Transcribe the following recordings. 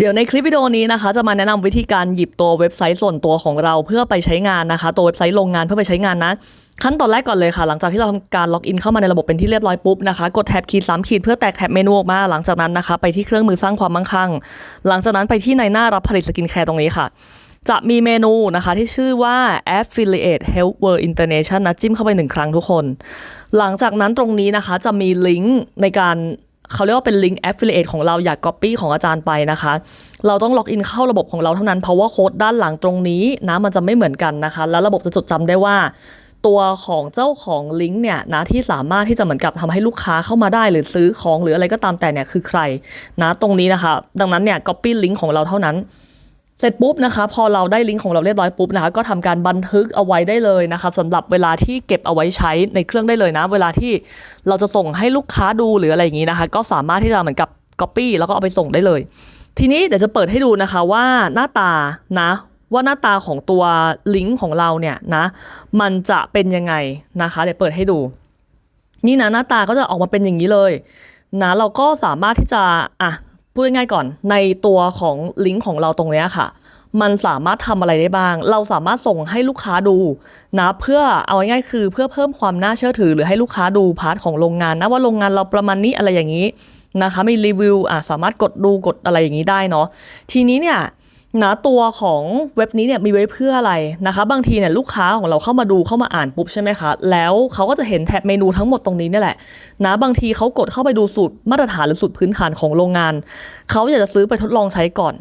เดี๋ยวในคลิปวิดีโอนี้นะคะจะมาแนะนำวิธีการหยิบตัวเว็บไซต์ส่วนตัวของเราเพื่อไปใช้งานนะคะ ตัวเว็บไซต์โรงงานเพื่อไปใช้งานนะขั้นตอนแรกก่อนเลยค่ะ หลังจากที่เราทำการล็อกอินเข้ามาในระบบเป็นที่เรียบร้อยปุ๊บนะคะ กดแท็บขีดสามขีดเพื่อแตกแท็บเมนูออกมา หลังจากนั้นนะคะ ไปที่เครื่องมือสร้างความมั่งคั่ง หลังจากนั้นไปที่ในหน้ารับผลิตสกินแคร์ตรงนี้ค่ะ จะมีเมนูนะคะที่ชื่อว่า affiliate health world international นะจิ้มเข้าไปหนึ่งครั้งทุกคน หลังจากนั้นตรงนี้นะคะจะมีลิงก์ในการ เขาเรียกว่าเป็นลิงก์ affiliate ของเราอยาก copy ของอาจารย์ไปนะคะ เราต้องล็อกอินเข้าระบบของเราเท่านั้นเพราะว่าโค้ดด้านหลังตรงนี้นะมันจะไม่เหมือนกันนะคะ แล้วระบบจะจดจำได้ว่า ตัวของเจ้าของลิงก์เนี่ยนะที่สามารถที่จะเหมือนกับทำให้ลูกค้าเข้ามาได้หรือซื้อของหรืออะไรก็ตามแต่เนี่ยคือใครนะตรงนี้นะคะ ดังนั้นเนี่ย copy ลิงก์ของเราเท่านั้น เสร็จปุ๊บนะคะพอเราได้ลิงก์ของเราเรียบร้อยปุ๊บนะคะก็ทำการบันทึกเอาไว้ได้เลยนะคะสำหรับเวลาที่เก็บเอาไว้ใช้ในเครื่องได้เลยนะ เวลาที่เราจะส่งให้ลูกค้าดูหรืออะไรอย่างนี้นะคะ ก็สามารถที่จะเหมือนกับ Copy แล้วก็เอาไปส่งได้เลย ทีนี้เดี๋ยวจะเปิดให้ดูนะคะว่าหน้าตานะว่าหน้าตาของตัวลิงก์ของเราเนี่ยนะมันจะเป็นยังไงนะคะเดี๋ยวเปิดให้ดู นี่นะหน้าตาก็จะออกมาเป็นอย่างนี้เลยนะเราก็สามารถที่จะอะ พูดง่ายๆก่อน ในตัวของลิงก์ของเราตรงเนี้ยค่ะ มันสามารถทำอะไรได้บ้าง เราสามารถส่งให้ลูกค้าดูนะเพื่อเอาง่ายๆคือเพื่อเพิ่มความน่าเชื่อถือ หรือให้ลูกค้าดูพาร์ทของโรงงานนะว่าโรงงานเราประมาณนี้อะไรอย่างนี้นะคะมีรีวิวอะสามารถกดดูกดอะไรอย่างนี้ได้เนาะทีนี้เนี่ย นะตัวของเว็บนี้เนี่ยมีไว้เพื่ออะไรนะคะ บางทีเนี่ยลูกค้าของเราเข้ามาดูเข้ามาอ่านปุ๊บใช่ไหมคะ แล้วเขาก็จะเห็นแท็บเมนูทั้งหมดตรงนี้นี่แหละนะบางทีเขากดเข้าไปดูสูตรมาตรฐานหรือสูตรพื้นฐานของโรงงาน เขาอยากจะซื้อไปทดลองใช้ก่อน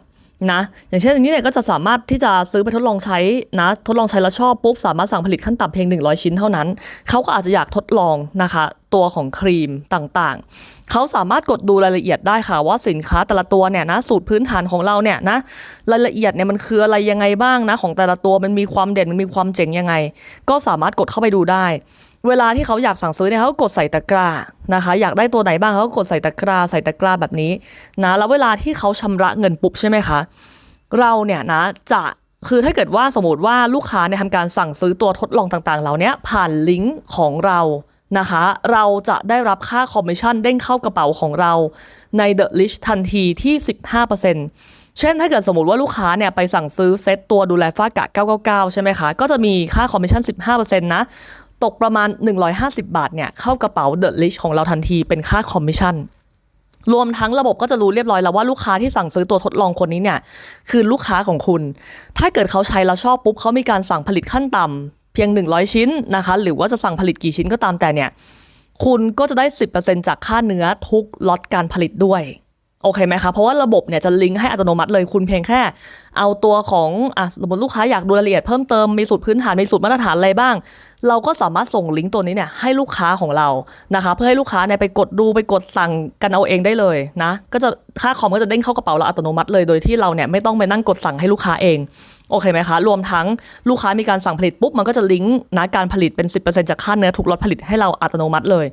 นะอย่างเช่นอันนี้เนี่ยก็จะสามารถที่จะซื้อไปทดลองใช้นะทดลองใช้แล้วชอบปุ๊บสามารถสั่งผลิตขั้นต่ำเพียง 100 ชิ้นเท่านั้น เขาก็อาจจะอยากทดลองนะคะตัวของครีมต่างๆ เขาสามารถกดดูรายละเอียดได้ค่ะว่าสินค้าแต่ละตัวเนี่ยนะสูตรพื้นฐานของเราเนี่ยนะรายละเอียดเนี่ยมันคืออะไรยังไงบ้างนะของแต่ละตัวมันมีความเด่นมันมีความเจ๋งยังไง ก็สามารถกดเข้าไปดูได้ เวลาที่เขาอยากสั่งซื้อเนี่ยเขากดใส่ตะกร้านะคะ อยากได้ตัวไหนบ้างเขากดใส่ตะกร้าใส่ตะกร้าแบบนี้นะแล้วเวลาที่เขาชำระเงินปุ๊บใช่ไหมคะเราเนี่ยนะจะคือถ้าเกิดว่าสมมติว่าลูกค้าเนี่ยทำการสั่งซื้อตัวทดลองต่างๆเหล่านี้ผ่านลิงก์ของเรานะคะ เราจะได้รับค่าคอมมิชชั่นเด้งเข้ากระเป๋าของเราใน The List ทันทีที่ 15%เช่นถ้าเกิดสมมติว่าลูกค้าเนี่ยไปสั่งซื้อเซตตัวดูแลฝ้ากระ999 ใช่ไหมคะ ก็จะมีค่าคอมมิชชั่น 15%นะ ตกประมาณ 150 บาทเนี่ยเข้ากระเป๋า The List ของเราทันทีเป็นค่าคอมมิชชั่นรวมทั้งระบบก็จะรู้เรียบร้อยแล้วว่าลูกค้าที่สั่งซื้อตัวทดลองคนนี้เนี่ยคือลูกค้าของคุณ ถ้าเกิดเขาใช้แล้วชอบปุ๊บเขามีการสั่งผลิตขั้นต่ำเพียง 100 ชิ้นนะคะ หรือว่าจะสั่งผลิตกี่ชิ้นก็ตามแต่เนี่ยคุณก็จะได้ 10%จากค่าเนื้อทุกล็อตการผลิตด้วย โอเคไหมคะ เพราะว่าระบบเนี่ยจะลิงก์ให้อัตโนมัติเลยคุณเพียงแค่ เอาตัวของอะสมมติลูกค้าอยากดูรายละเอียดเพิ่มเติมมีสูตรพื้นฐานมีสูตรมาตรฐานอะไรบ้าง เราก็สามารถส่งลิงก์ตัวนี้เนี่ยให้ลูกค้าของเรานะคะ เพื่อให้ลูกค้าเนี่ยไปกดดูไปกดสั่งกันเอาเองได้เลยนะก็จะค่าคอมก็จะเด้งเข้ากระเป๋าเราอัตโนมัติเลยโดยที่เราเนี่ยไม่ต้องไปนั่งกดสั่งให้ลูกค้าเองโอเคไหมคะ รวมทั้งลูกค้ามีการสั่งผลิตปุ๊บ มันก็จะลิงก์นะการผลิตเป็น 10%จากค่าเนื้อทุกล็อตผลิตให้เราอัตโนมัติเลย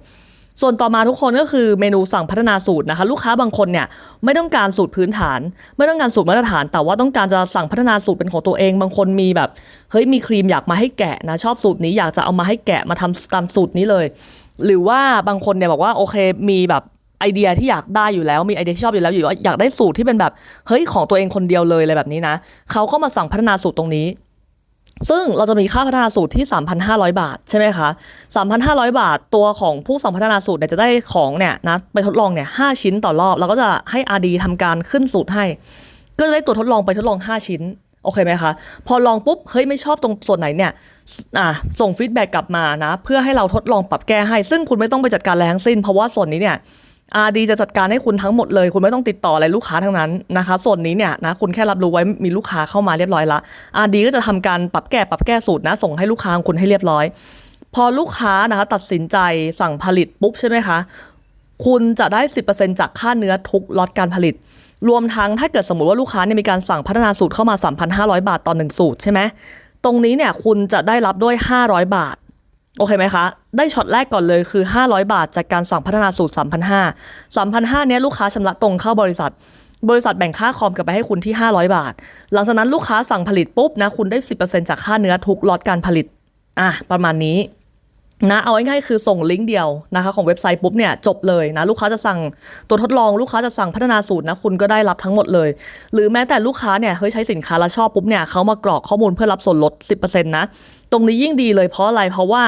ส่วนต่อมาทุกคนก็คือเมนูสั่งพัฒนาสูตรนะคะ ลูกค้าบางคนเนี่ยไม่ต้องการสูตรพื้นฐาน ไม่ต้องการสูตรมาตรฐาน แต่ว่าต้องการจะสั่งพัฒนาสูตรเป็นของตัวเอง บางคนมีแบบเฮ้ยมีครีมอยากมาให้แกะนะชอบสูตรนี้อยากจะเอามาให้แกะมาทำตามสูตรนี้เลย หรือว่าบางคนเนี่ยบอกว่าโอเคมีแบบไอเดียที่อยากได้อยู่แล้วมีไอเดียที่ชอบอยู่แล้วอยู่ว่าอยากได้สูตรที่เป็นแบบเฮ้ยของตัวเองคนเดียวเลยอะไรแบบนี้นะเขาก็มาสั่งพัฒนาสูตรตรงนี้ ซึ่งเราจะมีค่าพัฒนาสูตรที่ 3,500 บาทใช่ไหมคะ 3,500 บาทตัวของผู้สั่งพัฒนาสูตรเนี่ยจะได้ของเนี่ยนะไปทดลองเนี่ย5ชิ้นต่อรอบแล้วก็จะให้ RD ทำการขึ้นสูตรให้ ก็จะได้ตัวทดลองไปทดลอง 5 ชิ้นโอเคไหมคะ พอลองปุ๊บ เฮ้ย ไม่ชอบตรงส่วนไหนเนี่ยอะส่งฟีดแบ็กกลับมานะ เพื่อให้เราทดลองปรับแก้ให้ ซึ่งคุณไม่ต้องไปจัดการอะไรทั้งสิ้น เพราะว่าส่วนนี้เนี่ย อาดีจะจัดการให้คุณทั้งหมดเลย คุณไม่ต้องติดต่ออะไรลูกค้าทั้งนั้นนะคะส่วนนี้เนี่ยนะคุณแค่รับรู้ไว้มีลูกค้าเข้ามาเรียบร้อยละอาดีก็จะทำการปรับแก้ปรับแก้สูตรนะส่งให้ลูกค้าของคุณให้เรียบร้อย พอลูกค้านะคะตัดสินใจสั่งผลิตปุ๊บใช่ไหมคะคุณจะได้ 10%จากค่าเนื้อทุกล็อตการผลิต รวมทั้งถ้าเกิดสมมติว่าลูกค้าเนี่ยมีการสั่งพัฒนาสูตรเข้ามา 3,500 บาทต่อหนึ่งสูตรใช่ไหมตรงนี้เนี่ยคุณจะได้รับด้วย 500 บาท โอเคไหมคะ ได้ช็อตแรกก่อนเลยคือ 500 บาทจากการสั่งพัฒนาสูตร 3,500 3,500เนี้ยลูกค้าชำระตรงเข้าบริษัท บริษัทแบ่งค่าคอมกลับไปให้คุณที่ 500 บาท หลังจากนั้นลูกค้าสั่งผลิตปุ๊บนะ คุณได้ 10%จากค่าเนื้อทุกล็อตการผลิต อะ ประมาณนี้ นะเอาง่ายๆคือส่งลิงก์เดียวนะคะของเว็บไซต์ปุ๊บเนี่ยจบเลยนะลูกค้าจะสั่งตัวทดลองลูกค้าจะสั่งพัฒนาสูตรนะคุณก็ได้รับทั้งหมดเลย หรือแม้แต่ลูกค้าเนี่ยเฮ้ยใช้สินค้าแล้วชอบปุ๊บเนี่ยเขามากรอกข้อมูลเพื่อรับส่วนลด 10%นะตรงนี้ยิ่งดีเลยเพราะอะไรเพราะว่า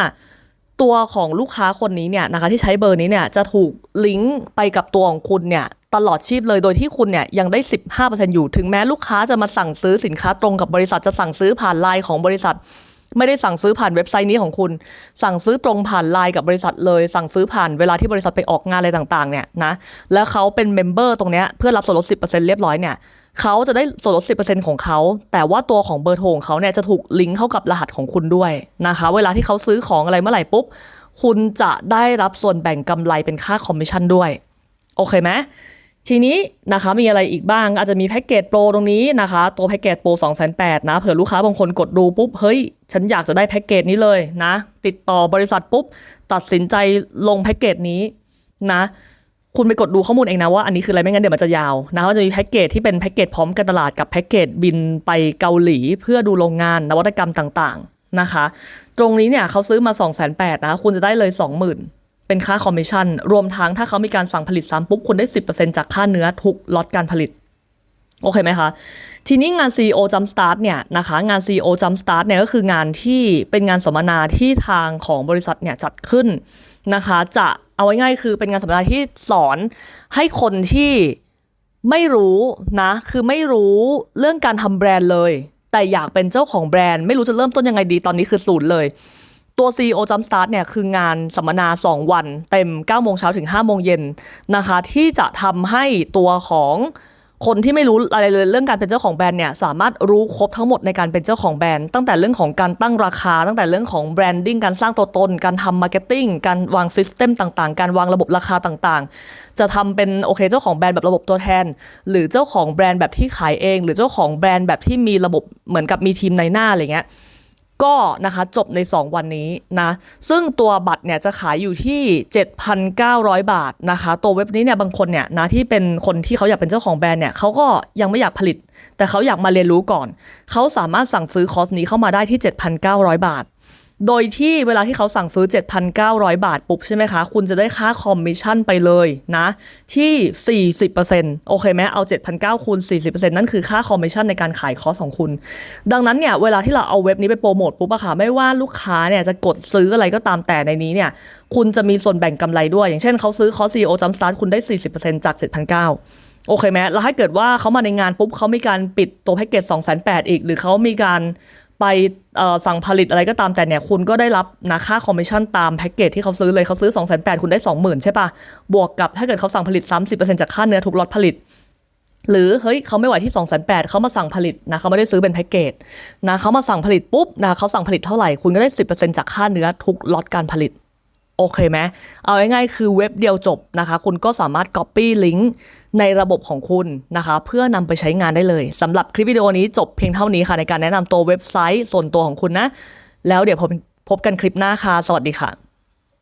ตัวของลูกค้าคนนี้เนี่ยนะคะที่ใช้เบอร์นี้เนี่ยจะถูกลิงก์ไปกับตัวของคุณเนี่ยตลอดชีพเลยโดยที่คุณเนี่ยยังได้ 15%อยู่ถึงแม้ลูกค้าจะมาสั่งซื้อสินค้าตรงกับบริษัทจะสั่งซื้อผ่านไลน์ของบริษัท ไม่ได้สั่งซื้อผ่านเว็บไซต์นี้ของคุณ สั่งซื้อตรงผ่านไลน์กับบริษัทเลย สั่งซื้อผ่านเวลาที่บริษัทไปออกงานอะไรต่างๆเนี่ยนะ แล้วเขาเป็นเมมเบอร์ตรงเนี้ยเพื่อรับส่วนลด 10%เรียบร้อยเนี่ยเขาจะได้ส่วนลด 10%ของเขา แต่ว่าตัวของเบอร์โทรของเขาเนี่ยจะถูกลิงก์เข้ากับรหัสของคุณด้วยนะคะ เวลาที่เขาซื้อของอะไรเมื่อไหร่ปุ๊บ คุณจะได้รับส่วนแบ่งกำไรเป็นค่าคอมมิชชั่นด้วย โอเคไหม ทีนี้นะคะมีอะไรอีกบ้างอาจจะมีแพ็กเกจโปรตรงนี้นะคะตัวแพ็กเกจโปร2 8 0 0 0นะเผื่อลูกค้าบางคนกดดูปุ๊บ เฮ้ย ฉันอยากจะได้แพ็กเกจนี้เลยนะ ติดต่อบริษัทปุ๊บ ตัดสินใจลงแพ็กเกจนี้นะ คุณไปกดดูข้อมูลเองนะว่าอันนี้คืออะไรไม่งั้นเดี๋ยวมันจะยาวนะว่าจะมีแพ็กเกจที่เป็นแพ็กเกจพร้อมการตลาดกับแพ็กเกจบินไปเกาหลี เพื่อดูโรงงานนวัตกรรมต่างๆนะคะ ตรงนี้เนี่ยเขาซื้อมา 2 8 0 0 0นะคุณจะได้เลย 20,000 เป็นค่าคอมมิชชั่น รวมทั้งถ้าเขามีการสั่งผลิตซ้ำปุ๊บคุณได้ 10%จากค่าเนื้อทุกล็อตการผลิต โอเคไหมคะ ทีนี้งาน CEO Jump Start เนี่ยนะคะงาน CEO Jump Start เนี่ยก็คืองานที่เป็นงานสัมมนาที่ทางของบริษัทเนี่ยจัดขึ้นนะคะจะเอาไว้ง่ายคือเป็นงานสัมมนาที่สอนให้คนที่ไม่รู้นะ คือไม่รู้เรื่องการทำแบรนด์เลย แต่อยากเป็นเจ้าของแบรนด์ ไม่รู้จะเริ่มต้นยังไงดีตอนนี้คือศูนย์เลย ตัว CEO Jump Start เนี่ยคืองานสัมมนา 2 วัน เต็ม 9 โมงเช้าถึง 5 โมงเย็นนะคะ ที่จะทำให้ตัวของคนที่ไม่รู้อะไรเลยเรื่องการเป็นเจ้าของแบรนด์เนี่ยสามารถรู้ครบทั้งหมดในการเป็นเจ้าของแบรนด์ ตั้งแต่เรื่องของการตั้งราคา ตั้งแต่เรื่องของแบรนดิ้งการสร้างตัวตน การทำมาร์เก็ตติ้งการวางซิสเต็มต่างๆ การวางระบบราคาต่างๆ จะทำเป็นโอเคเจ้าของแบรนด์แบบระบบตัวแทน หรือเจ้าของแบรนด์แบบที่ขายเอง หรือเจ้าของแบรนด์แบบที่มีระบบเหมือนกับมีทีมในหน้าอะไรเงี้ย ก็นะคะจบใน 2 วันนี้นะซึ่งตัวบัตรเนี่ยจะขายอยู่ที่ 7,900 บาทนะคะตัวเว็บนี้เนี่ยบางคนเนี่ยนะที่เป็นคนที่เขาอยากเป็นเจ้าของแบรนด์เนี่ยเขาก็ยังไม่อยากผลิต แต่เขาอยากมาเรียนรู้ก่อน เขาสามารถสั่งซื้อคอร์สนี้เข้ามาได้ที่ 7,900 บาท โดยที่เวลาที่เขาสั่งซื้อ 7,900 บาทปุ๊บใช่ไหมคะ คุณจะได้ค่าคอมมิชชั่นไปเลยนะ ที่ 40%โอเคไหมเอา 7,900คูณ40%นั่นคือค่าคอมมิชชั่นในการขายคอสของคุณ ดังนั้นเนี่ยเวลาที่เราเอาเว็บนี้ไปโปรโมทปุ๊บอะค่ะไม่ว่าลูกค้าเนี่ยจะกดซื้ออะไรก็ตามแต่ในนี้เนี่ยคุณจะมีส่วนแบ่งกำไรด้วย อย่างเช่นเขาซื้อคอร์ส CEO Jump Start คุณได้ 40%จาก 7,900 โอเคไหมแล้วถ้าเกิดว่าเขามาในงานปุ๊บเขามีการปิดตัวแพ็กเกจ2 8 0 0 0 อีก หรือเขามีการ ไปสั่งผลิตอะไรก็ตามแต่เนี่ยคุณก็ได้รับนะค่าคอมมิชชั่นตามแพ็กเกจที่เขาซื้อเลยเขาซื้อ 2 8 0 0 0คุณได้ 20,000 ใช่ปะบวกกับถ้าเกิดเขาสั่งผลิต 30%จากค่าเนื้อทุกล็อตผลิต หรือเฮ้ยเขาไม่ไหวที่ 2 8 0 0 0เขามาสั่งผลิตนะเขาไม่ได้ซื้อเป็นแพ็กเกจนะเขามาสั่งผลิตปุ๊บนะเขาสั่งผลิตเท่าไหร่คุณก็ได้ 10%จากค่าเนื้อทุกล็อตการผลิต โอเคไหมเอาง่ายๆคือเว็บเดียวจบนะคะ คุณก็สามารถ Copy ลิงก์ในระบบของคุณนะคะ เพื่อนำไปใช้งานได้เลยสำหรับคลิปวิดีโอนี้จบเพียงเท่านี้ค่ะ ในการแนะนำตัวเว็บไซต์ส่วนตัวของคุณนะ แล้วเดี๋ยวพบพบกันคลิปหน้าค่ะ สวัสดีค่ะ